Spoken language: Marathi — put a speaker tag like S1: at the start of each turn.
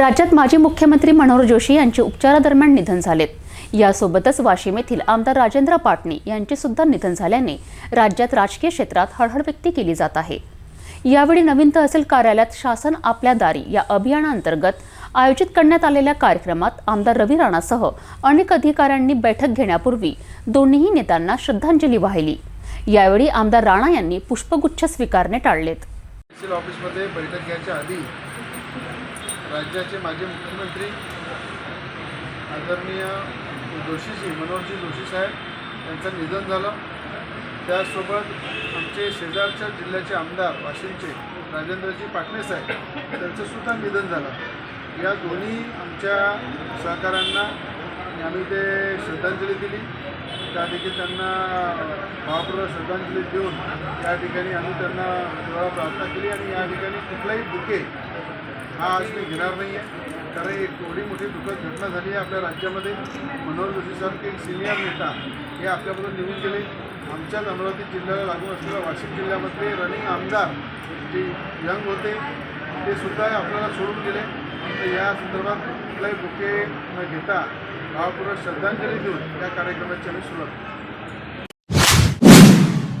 S1: राज्यात माजी मुख्यमंत्री मनोहर जोशी यांचे उपचारादरम्यान निधन झालेत यासोबतच वाशिम येथील आमदार राजेंद्र पाटणी यांचे सुद्धा निधन झाल्याने राज्यात राजकीय क्षेत्रात हळहळ व्यक्त केली जात आहे. यावेळी नवीन तहसील कार्यालयात शासन आपल्या दारी या अभियानाअंतर्गत आयोजित करण्यात आलेल्या कार्यक्रमात आमदार रवी राणासह अनेक अधिकाऱ्यांनी बैठक घेण्यापूर्वी दोन्हीही नेत्यांना श्रद्धांजली वाहिली. यावेळी आमदार राणा यांनी पुष्पगुच्छ स्वीकारणे टाळलेत.
S2: ऑफिसमध्ये बैठक घ्यायच्या आधी राज्याचे माजी मुख्यमंत्री आदरणीय जोशीजी मनोहरजी जोशी साहेब यांचं निधन झालं. त्याचसोबत आमचे शेजारच्या जिल्ह्याचे आमदार वाशिमचे राजेंद्रजी पाटणे साहेब त्यांचंसुद्धा निधन झालं. या दोन्ही आमच्या सहकाऱ्यांना आम्ही ते श्रद्धांजली दिली. त्या ठिकाणी त्यांना भावपूर्वक श्रद्धांजली देऊन या ठिकाणी आम्ही त्यांना देवाला प्रार्थना केली आणि या ठिकाणी कुठलाही बुके हा आज मी घेणार नाही आहे. कारण एक थोडी मोठी दुःखद घटना झाली आहे आपल्या राज्यामध्ये. मनोहर जोशीसारखे एक सिनियर नेता हे आपल्याबद्दल निघून गेले. आमच्याच अमरावती जिल्ह्याला लागून असलेल्या वाशिम जिल्ह्यामध्ये रनिंग आमदार जे यंग होते ते सुद्धा आपल्याला सोडून गेले. तर या संदर्भात कुठलाही बुके न घेता भावपूर्वक श्रद्धांजली देऊन या कार्यक्रमाची आम्ही सुरुवात